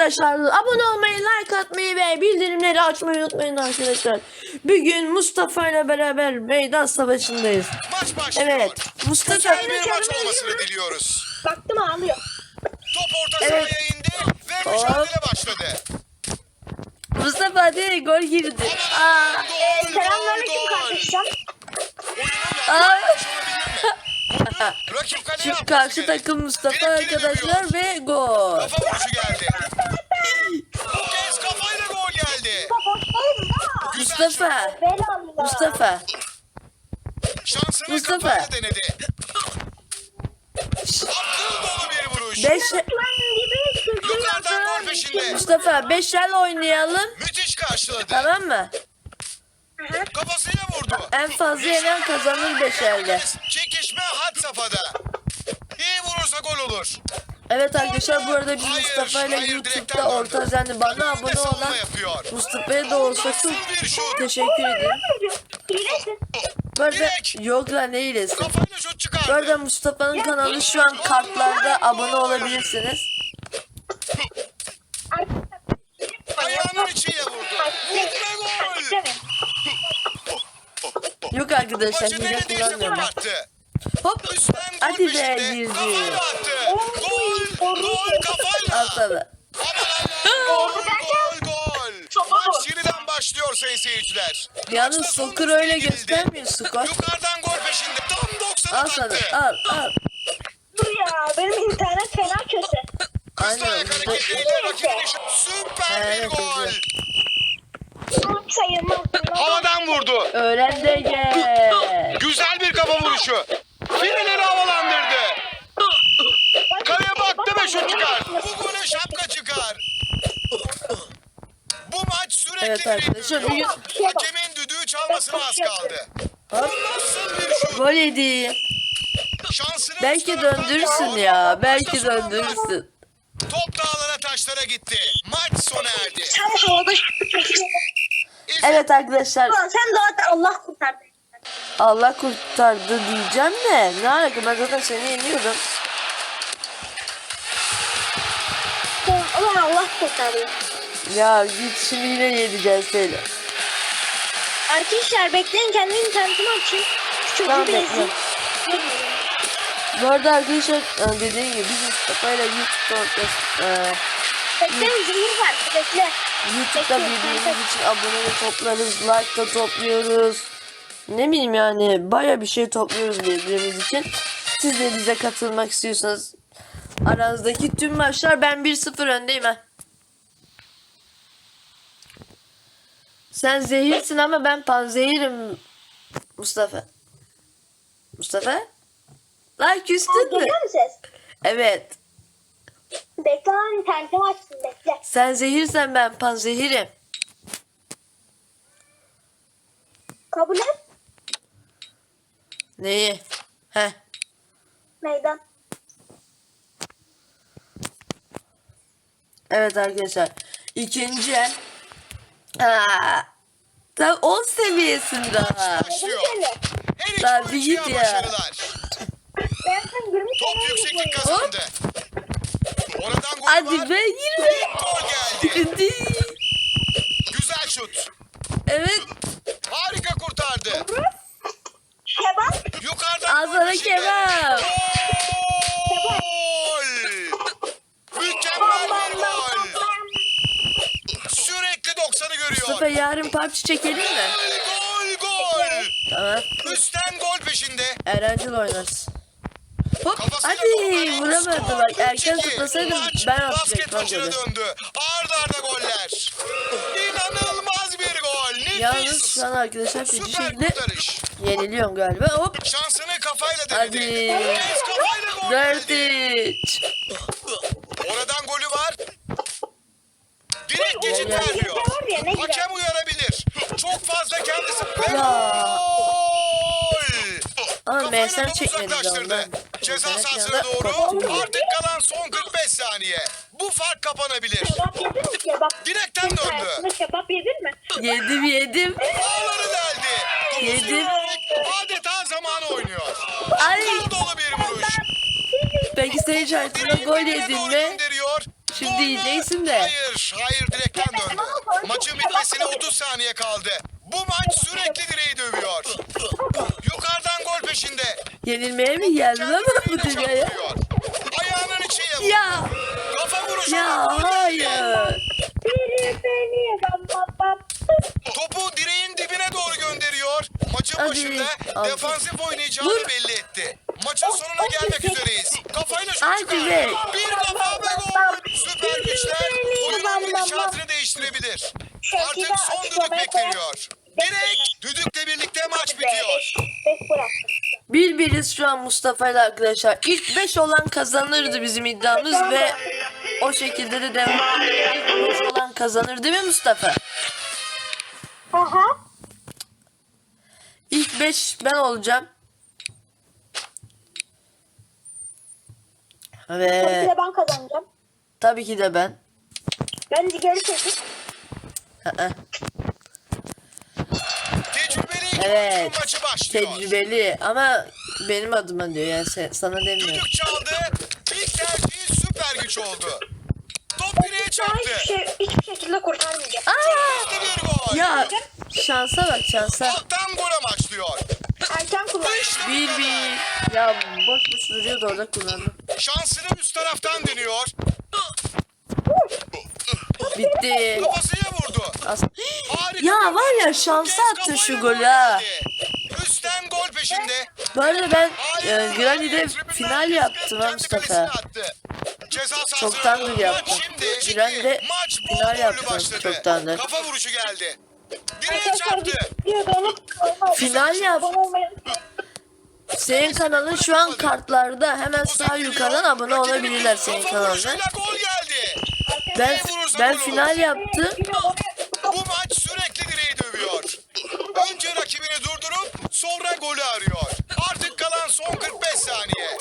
Arkadaşlar abone olmayı, like atmayı ve bildirimleri açmayı unutmayın arkadaşlar. Bugün Mustafa ile beraber meydan savaşındayız. Maç başlıyor. Evet. Mustafa Güzel bir maç olmasını diliyoruz. Baktım ağlıyor. Top orta Evet. sahaya indi ve mücadele başladı. Mustafa hadi gol girdi. Aa, Selamünaleyküm kardeşim. Oyunun Rakip kaleye atması karşı gerek. takım Mustafa Direkt geri arkadaşlar ve gol. Kafa vuruşu geldi. Bu kez kafayla gol geldi. Güzel Mustafa. şut. Alıyor. Mustafa. Şansını Mustafa. kafayla denedi. Akıl dolu bir vuruş. 5 Lan gibi Yukarıdan gol sürtüyorsun. peşinde. Mustafa 5 el oynayalım. Müthiş karşıladı. Tamam mı? Kafasıyla vurdu. En fazla yenen kazanır 5 elde. Had safhada. İyi vurursa gol olur. Evet arkadaşlar bu arada biz Hayır, Mustafa ile YouTube'da orta döndü. düzenli bana abone olan. Mustafa'ya da olsa çok teşekkür ederim. İyilesin. Bu arada yok lan ne iyilesi. Kafayla şut Bu arada Mustafa'nın kanalı şu an kartlarda abone olabilirsiniz. Ayağının içiyle vurdu. Yok arkadaşlar hile kullanmıyorum. Hop Üstten gol hadi be peşinde. girdi. Kafayla attı. Gol. Gol kafayla. Gol gol. Maç yeniden başlıyor sayın seyirciler. Yalnız Maçta son Sokur öyle girildi. göstermiyor skor. Yukarıdan gol peşinde. Tam 90'a Al sana baktı. al al. Dur ya benim internet fena kötü. Hızlı Aynen. ayak Bu- hareketleriyle rakibini şut. Süper bir Evet, gol. güzel. Sayılmaz. Havadan vurdu. Öğren de gel. Güzel bir kafa vuruşu. Fileleri havalandırdı. Kaleye baktı ve şut çıkar. Bu gole şapka çıkar. Bu maç sürekli Evet arkadaşlar, bir Hakemin düdüğü çalmasına az kaldı. Hop. Nasıl bir şut? Gol yedi. Şansını Belki aldı. ya. Belki döndürürsün. Top dağlara taşlara gitti. Maç sona erdi. Sen havada Evet arkadaşlar sen zaten Allah kurtardı. Allah kurtardı diyeceğim de ne alaka ben zaten seni yeniyordum. Ulan Allah kurtardı. Ya git şimdi yine yeneceğiz seni. Arkadaşlar bekleyin kendi internetimi açayım. Şu çocuğu Tamam bekle. ezeyim. Bu arada arkadaşlar e, dediğim gibi biz Mustafa ile YouTube'da e, Bekleyin zehir var. Bekle. YouTube'da birbirimiz için abone toplarız, like da topluyoruz. Ne bileyim yani baya bir şey topluyoruz birbirimiz için. Siz de bize katılmak istiyorsanız aranızdaki tüm maçlar ben 1-0 öndeyim ha. Sen zehirsin ama ben panzehirim Mustafa. Mustafa? Lan küstün mü? Geliyor mu ses? Evet. Bekle lan internetimi açsın bekle. Sen zehirsen ben panzehirim. Kabul et. Neyi? Heh. Meydan. Evet arkadaşlar. İkinci el. Aa, tam 10 seviyesinde ha. başlıyor. Her iki Lan bir git ya. başarılar. Ben sen 20 Top yükseklik kazandı. Oradan gol var. Hadi be girme. Gol geldi. Hadi. Güzel şut. Evet. Harika PUBG çekelim mi? Gol gol. Tamam. Üstten gol peşinde. Erencil oynarız. Hop Kafasıyla hadi vuramadı bak erken 3-2. tutmasaydım ben maçına golü. döndü. Arda arda goller. İnanılmaz bir gol. Nefis. Yalnız şu an arkadaşlar Süper şekilde kurtarış. yeniliyorum galiba. Hop. Şansını kafayla Hadi. denedi. Kez kafayla gol. 4-3. Oradan golü var. Direkt geçit vermiyor. Hakem uyarabilir. Çok fazla kendisi. Ve gol. Ama Kafayla Mersen topu çekmedi uzaklaştırdı. ondan. Ceza sahasına doğru. Artık kalan son 45 saniye. Bu fark kapanabilir. Kebap yedin mi kebap? Direkten döndü. Hayatında kebap yedin mi? Yedim yedim. Ağları deldi. Topu Yedim. sürerek adeta zamanı oynuyor. Ay. Akıl dolu bir vuruş. Peki sen hiç hayatında Direğin gol dibine yedin doğru mi? gönderiyor. Şimdi yiyeceksin de. Hayır, hayır direkten döndü. Maçın bitmesine 30 saniye kaldı. Bu maç sürekli direği dövüyor. Yukarıdan gol peşinde. Yenilmeye mi geldin ama bu dünyaya? çarptırıyor. Ayağının içiyle. Ya Kafa vuruşu. ya geldi. hayır. Topu direğin dibine doğru gönderiyor. Maçın Hadi. başında defansif ile arkadaşlar. İlk 5 olan kazanırdı bizim iddiamız ve o şekilde de devam İlk 5 olan kazanır değil mi Mustafa? Aha. İlk 5 ben olacağım. Tabii Ve ki de ben kazanacağım. tabii ki de ben. Ben de geri çekip. Evet. oyuncunun maçı başlıyor. Tecrübeli ama benim adıma diyor yani sen- sana demiyor. Düdük çaldı. İlk tercihi süper güç oldu. Top direğe çarptı. hiçbir, şey, hiçbir şekilde kurtarmayacağım. Aa! Hızlı bir gol. Ya şansa bak şansa. Alttan gol amaçlıyor. Erken kullan. İşte bu Bir kadar. bir. Ya boş boş duruyordu orada kullandım. Şansını üst taraftan deniyor. Bitti. Kafasıya vurdu. As- Harika. ya var ya şansa attı şu gol golü ha. Üstten gol peşinde. Bu arada ben e, Granny'de final yaptım ha Mustafa. Çoktandır yaptım. Granny'de final yaptım çoktandır. Kafa vuruşu geldi. Direğe çarptı. Final yap. Abone olmayı Senin kanalın şu an kartlarda. Hemen sağ yukarıdan abone olabilirler senin kanalına. vuruşuyla gol geldi. Ben ben final yaptım. Bu maç sürekli direği dövüyor. Önce rakibini durdurup sonra golü arıyor. Artık kalan son 45 saniye.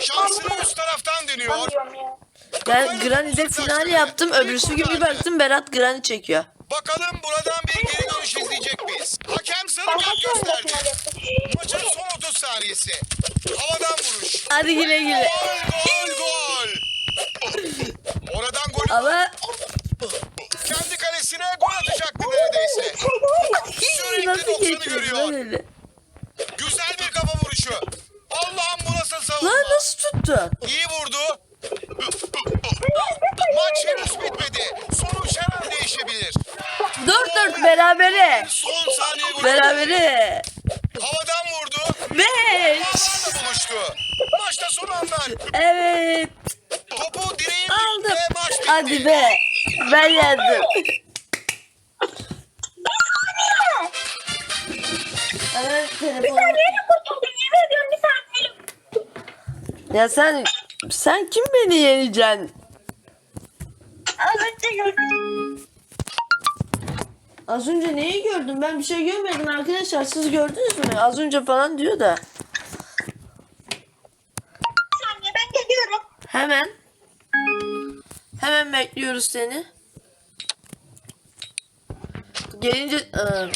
Şansını üst taraftan deniyor. Ben Granny'de final yaptım. Öbürsü gün bir baktım Berat Granny çekiyor. Bakalım buradan bir geri dönüş izleyecek miyiz? Hakem sarı kart gösterdi. Maçın son 30 saniyesi. Havadan vuruş. Hadi güle güle. Gol gol gol. Oradan golü Ama kendi kalesine gol atacaktı neredeyse. Sürekli nasıl 90'ı geçiyor görüyor. Güzel bir kafa vuruşu. Allah'ım bu nasıl savunma? Lan nasıl tuttu? İyi vurdu. Maç henüz bitmedi. Sonuç her an değişebilir. 4-4 berabere. Son saniye golü. Berabere. Havadan vurdu. 5. Havalarla buluştu. Maçta son anlar. Evet. Topu direğin Aldım. dibinde maç bitti. Hadi be. Ben yendim. Ya sen sen kim beni yeneceksin? Az önce gördüm. Az önce neyi gördüm? Ben bir şey görmedim arkadaşlar. Siz gördünüz mü? Az önce falan diyor da. Bir saniye ben geliyorum. Hemen. Hemen bekliyoruz seni. Gelince... Aa?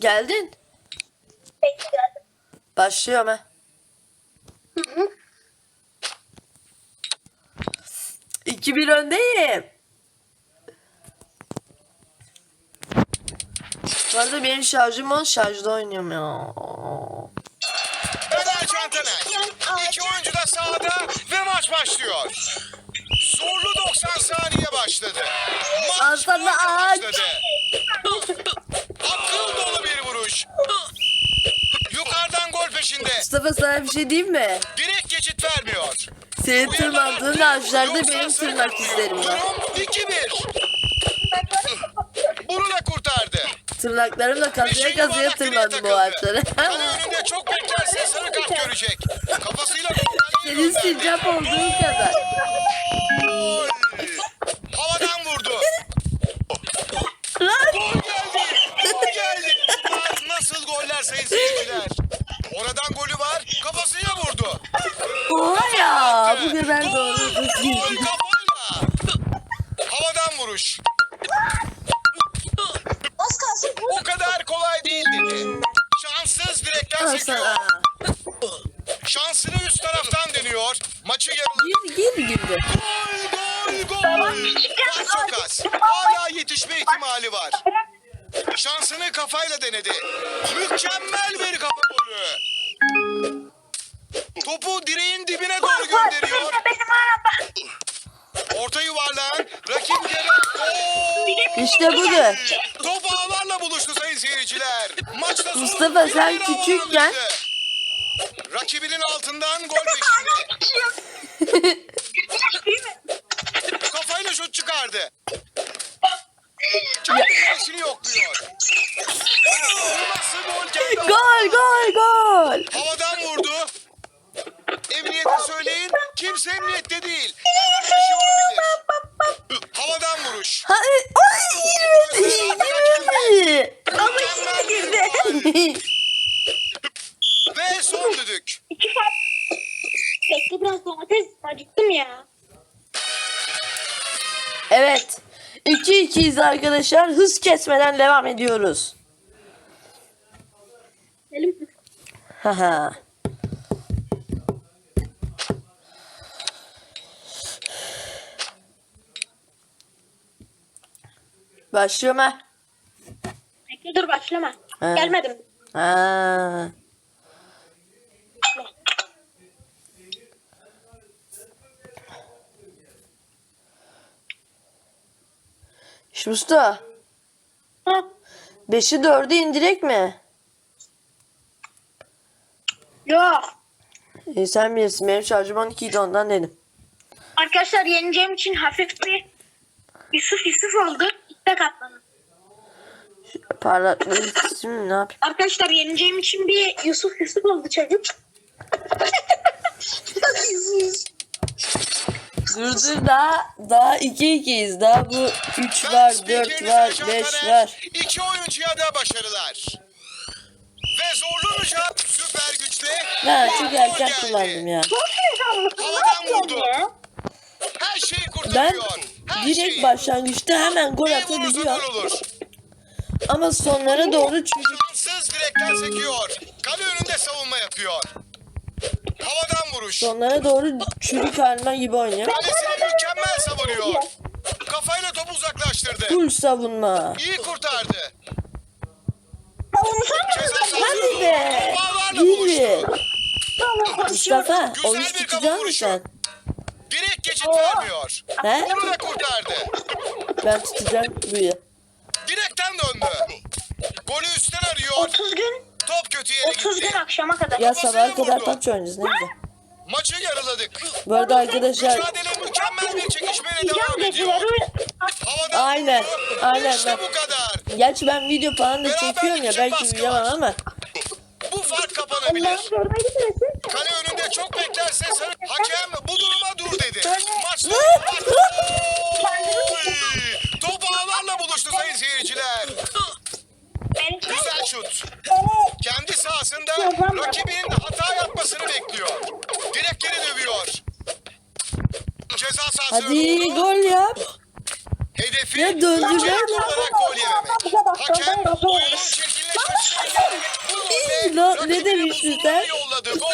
Geldin. Bekliyorum. Başlıyorum ha. İki bir öndeyim. Bu arada benim şarjım on şarjda oynuyorum ya. Eder Cantaner. İki oyuncu da sahada ve maç başlıyor. Zorlu 90 saniye başladı. Maç aç. başladı. Akıl dolu bir vuruş. Yukarıdan gol peşinde. Mustafa sana bir şey diyeyim mi? Direkt geçit vermiyor. Senin tırmandığın ağaçlarda benim tırnak izlerim var. Durum 2-1. Bunu da kurtardı. Tırnaklarımla kazıya Beşinci kazıya tırmandım bu ağaçlara. Kale önünde çok beklerse sarı kart görecek. Kafasıyla Senin sincap olduğu kadar. Havadan vurdu. Lan! Gol geldi. Gol geldi. Nasıl goller sayın seyirciler. Oradan golü var. Kafasıyla vurdu. Oha ya! Bu Gol. doğru. Gol kafayla. Havadan vuruş. Küçükken-. Rakibinin altından gol peşinde. Mi? Kafayla şut çıkardı. Kendi kalesini yokluyor. Gol Gol gol gol. Havadan vurdu. Emniyete söyleyin. Kimse emniyette değil. Şey. Havadan vuruş. Ha, 2-2'yiz arkadaşlar. Hız kesmeden devam ediyoruz. Elim. Haha. Başlıyorum ha. Bekle dur başlama. Ha. Gelmedim. Ha. Şu usta. Ha. 5'i 4'e indirek mi? Yok. E, sen bilirsin. Benim şarjım 12 idi ondan dedim. Arkadaşlar yeneceğim için hafif bir Yusuf Yusuf oldu. İpek atladım. Parlatma isim ne yapayım? Arkadaşlar yeneceğim için bir Yusuf Yusuf oldu çocuk. Dur dur daha daha 2-2'yiz. Daha bu 3 Ben var, spikeriniz 4 var, Ercan 5 Taner. var. İki oyuncuya da başarılar. Ve zorlanacak süper güçle. Ha çok erken kullandım ya. Havadan vurdu. Her şeyi Ben kurtarıyor. Her direkt şeyi. başlangıçta hemen gol atabiliyor. Ama sonlara doğru çocuk Şanssız direkten sekiyor. Kale önünde savunma yapıyor. Havadan vuruş. sonlara doğru çürük halime gibi oynuyor. Kalesini mükemmel savunuyor. Kafayla topu uzaklaştırdı. Full savunma. İyi kurtardı. Ceza Hadi be. Gibi. buluştu. Mustafa Güzel onu bir kafa tutacak mısın vuruşu. Direkt geçit vermiyor. He? Onu da kurtardı. Ben tutacağım buraya. Direkten döndü. Golü üstten arıyor. 30 gün Top kötü yere 30 gün gitti. akşama kadar. Ya sabaha kadar. PUBG oynayacağız ne güzel. Maçı yarıladık. Bu arada arkadaşlar Mücadele mükemmel bir çekişmeyle Yiyeceğim devam ediyor. geceleri. Aynen, aynen. İşte bu kadar. Gerçi ben video falan da çekiyorum ya belki var. ama Bu fark kapanabilir. Allah'ım. Kale önünde çok beklerse sarı hakem bu duruma dur dedi. Maç sonu. Oy! Top ağlarla buluştu sayın seyirciler. Güzel şut. Sahasında rakibin hata yapmasını bekliyor. Direkleri dövüyor. Ceza sahasına hadi doğru. gol yap. Hedefi Ya olarak gol yememek. Hakem oyunun çirkinleşmesini engelledi. Ne- buzullara sen? Yolladı. Gol.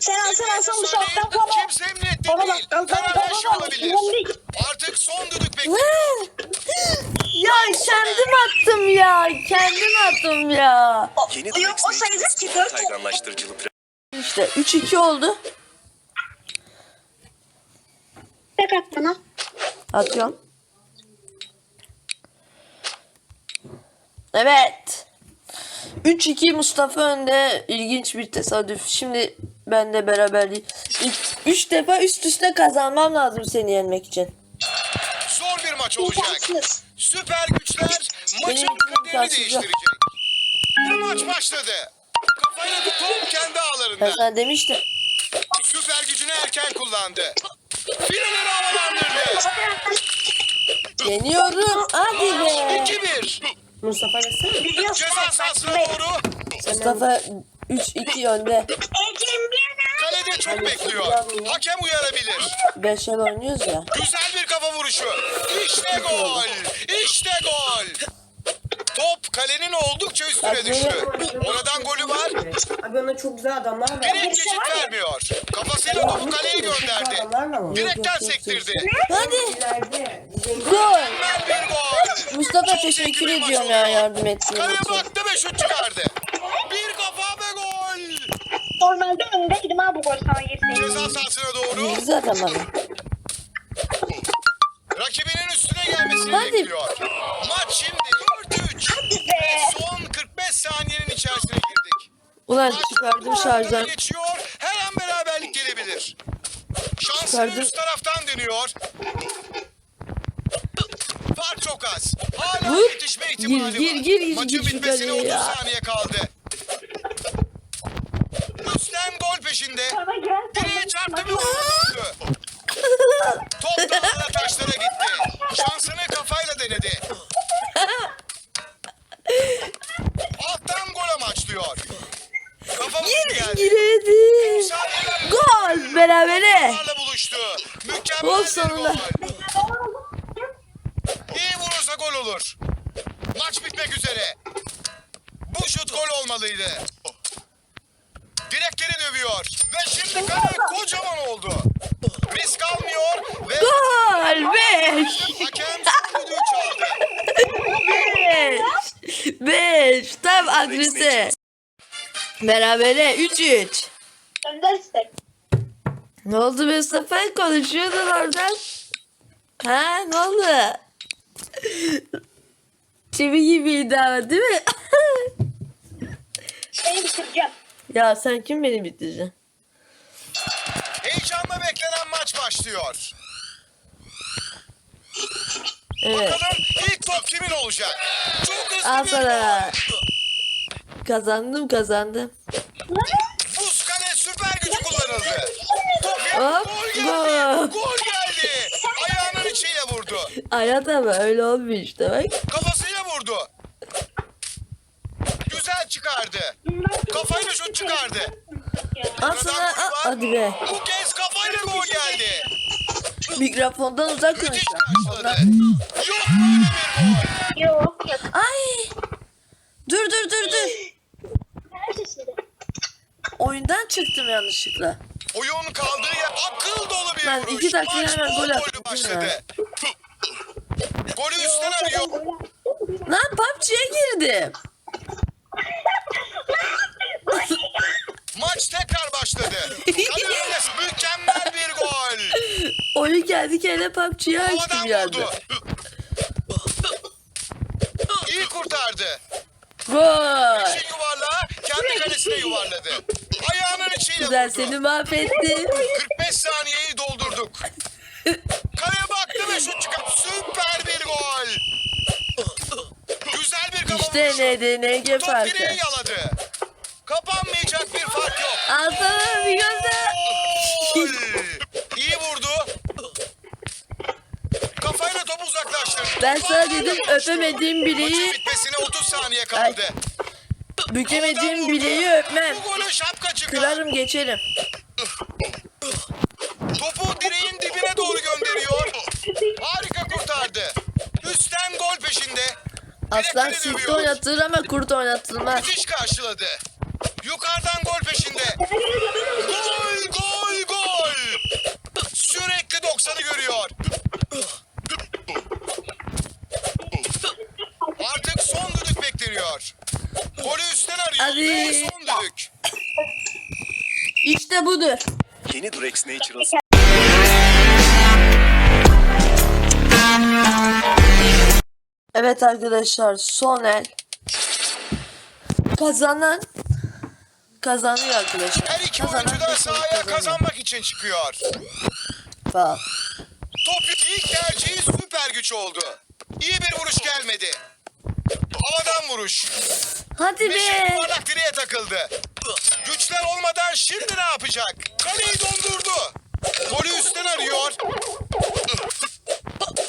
Sen sen sen bu saatten sonra. Kimse emniyette değil. al, Her şey olabilir. Artık son düdük bekliyor. Ya kendim attım ya. Kendim attım ya. Yeni Yok, o sayılır ki, Spor dört kayganlaştırıcılı İşte 3-2 oldu. Tek at bana. Atıyorum. Evet. 3-2 Mustafa önde. İlginç bir tesadüf. Şimdi ben de beraberliği. 3 defa üst üste kazanmam lazım seni yenmek için. Zor bir maç olacak. İmkansız. Süper güçler maçın kaderini değiştirecek. Bu maç başladı. Kafayla top kendi Ben ağlarında. sana demiştim. Süper gücünü erken kullandı. Fileleri havalandırdı. Yeniyorum. Hadi be. 2-1. Mustafa gelsene. Ceza sahasına doğru. Mustafa 3-2 önde. Çok bekliyor. Hakem uyarabilir. 5 el oynuyoruz ya. Güzel bir kafa vuruşu. İşte gol. İşte gol. Top kalenin oldukça üstüne düştü. Oradan golü var. Abi ona çok güzel adamlar var. Direkt geçit vermiyor. Kafasıyla topu kaleye gönderdi. Direkten sektirdi. Hadi. Gol. Mükemmel bir gol. Mustafa teşekkür ediyorum ya yardım ettiğin Kaleye için. baktı ve şut çıkardı. Bir kafa ve gol. Normalde öndeydim ha bu gol sana girseydi. Ceza sahasına doğru. Güzel adam. Rakibinin üstüne gelmesini Hadi. bekliyor. Maç şimdi 4-3. Ve son 45 saniyenin içerisine girdik. Ulan Maç çıkardım şarjdan. geçiyor. Her an beraberlik gelebilir. Şansını Çıkardım. üst taraftan deniyor. Fark çok az. Hala Vur. yetişme ihtimali Gir, var. gir, gir, Maçın gir şu bitmesine kaleye 30 ya. saniye kaldı. Üstten gol peşinde. Bana giren Direğe çarptı ve vurdu. Top dağlara taşlara gitti. Şansını kafayla denedi. Alttan gol amaçlıyor. Kafa Saniyeler Gol. Berabere. Buluştu. Mükemmel Gol bir sonunda. İyi vurursa gol olur. Maç bitmek üzere. Bu şut gol olmalıydı. Direkleri dövüyor. Ve şimdi kale kocaman oldu. Risk almıyor ve Gol. Beş. hakem son düdüğü çaldı. Beş. Beş. Tam adrese. Berabere. Üç üç. Önder istek. Ne oldu Mustafa? Konuşuyordun oradan. Ha ne oldu? Çivi gibiydi ama değil mi? Seni bitireceğim. ya sen kim beni bitireceksin? Heyecanla beklenen maç başlıyor. Evet. Bakalım ilk top kimin olacak? Çok hızlı Al bir sana. gol. Kazandım kazandım. Buz kale süper gücü kullanıldı. Top Hop, gol geldi. gol. Gol geldi. Ayağının içiyle vurdu. Hayat ama öyle olmuyor işte bak. Kafasıyla vurdu. Güzel çıkardı. Kafayla şut çıkardı. Al sana al, hadi be. Bu kez kafayla gol geldi. Mikrofondan uzak Müthiş konuş. karşıladı. Yok böyle bir gol. Yok. Ay. Dur dur dur dur. Neredesin? Oyundan çıktım yanlışlıkla. Oyun kaldığı yer akıl dolu bir Ben vuruş. iki dakika Maç hemen gol attım, başladı. Golü üstten arıyor. Lan PUBG'ye girdim. Maç tekrar başladı. Kalıyoruz. Mükemmel bir gol. Oyun kendi kendine PUBG'ye açtım Havadan yani. vurdu. İyi kurtardı. Gol. İçi yuvarlağı kendi kalesine yuvarladı. Ayağının içiyle Güzel vurdu. seni mahvettim. 45 saniyeyi doldurduk. Kaleye baktı ve şut çıkarttı. Süper bir gol. Güzel bir kafa İşte vuruşu. NDNG Top farkı. direği yaladı. Kapanmayacak bir fark yok. Alsana bir. Gol. İyi vurdu. Kafayla topu uzaklaştırdı. Ben sana dedim öpemediğim bileği Maçın bitmesine 30 saniye kaldı. bükemediğim bileği öpmem. Bu golü şapka çıkar. Kırarım geçerim. Topu direğin dibine doğru gönderiyor. Harika kurtardı. Üstten gol peşinde. Aslan dövüyor. oynatılır ama kurt oynatılmaz. Müthiş karşıladı. Yukarıdan gol peşinde. Gol, gol, gol. Sürekli 90'ı görüyor. Hadi. Ve son düdük. İşte budur. Yeni Durex Naturals Evet arkadaşlar son el. Kazanan kazanıyor arkadaşlar. Her iki Kazanan oyuncu da sahaya kazanıyor. kazanmak için çıkıyor. Faul. Top ilk tercihi süper güç oldu. İyi bir vuruş gelmedi. Havadan vuruş. Hadi be. şimdi yuvarlak direğe takıldı. Güçler olmadan şimdi ne yapacak? Kaleyi dondurdu. Golü üstten arıyor.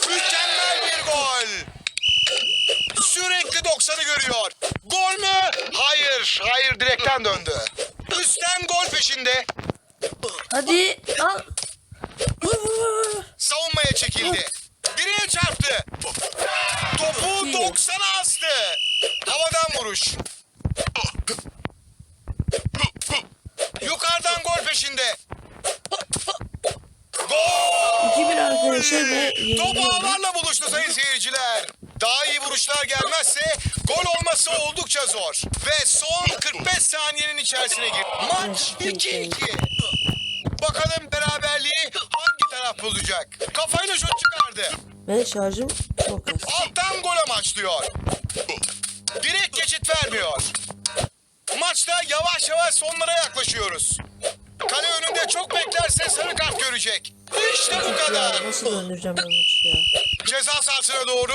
Mükemmel bir gol. Sürekli 90'ı görüyor. Gol mü? Hayır. Hayır direkten döndü. Üstten gol peşinde. Hadi al. Savunmaya çekildi. Direğe çarptı. Topu 90'a astı. Yukarıdan vuruş. Yukarıdan gol peşinde. Gol! 2-1 arkadaşlar ve Top ağlarla buluştu sayın seyirciler. Daha iyi vuruşlar gelmezse gol olması oldukça zor. Ve son 45 saniyenin içerisine gir. Maç 2-2. Bakalım beraberliği hangi taraf bulacak? Kafayla şut çıkardı. Ve şarjım çok az. Alttan gol amaçlıyor. Direkt geçit vermiyor. Maçta yavaş yavaş sonlara yaklaşıyoruz. Kale önünde çok beklerse sarı kart görecek. İşte bu kadar. Nasıl döndüreceğim ben maçı ya? Ceza sahasına doğru.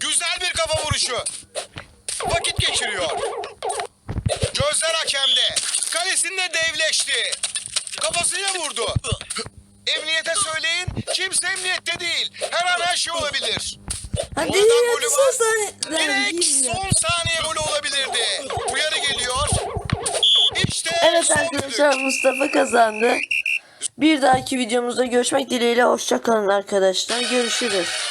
Güzel bir kafa vuruşu. Vakit geçiriyor. Gözler hakemde. Kalesinde devleşti. Kafasıyla vurdu. Emniyete söyleyin. Kimse emniyette değil. Her an her şey olabilir. Hadi Oradan ya golü son var. saniyeler Direkt son saniye golü olabilirdi. Uyarı geliyor. İşte Evet son arkadaşlar düdük. Mustafa kazandı. Bir dahaki videomuzda görüşmek dileğiyle hoşça kalın arkadaşlar. Görüşürüz.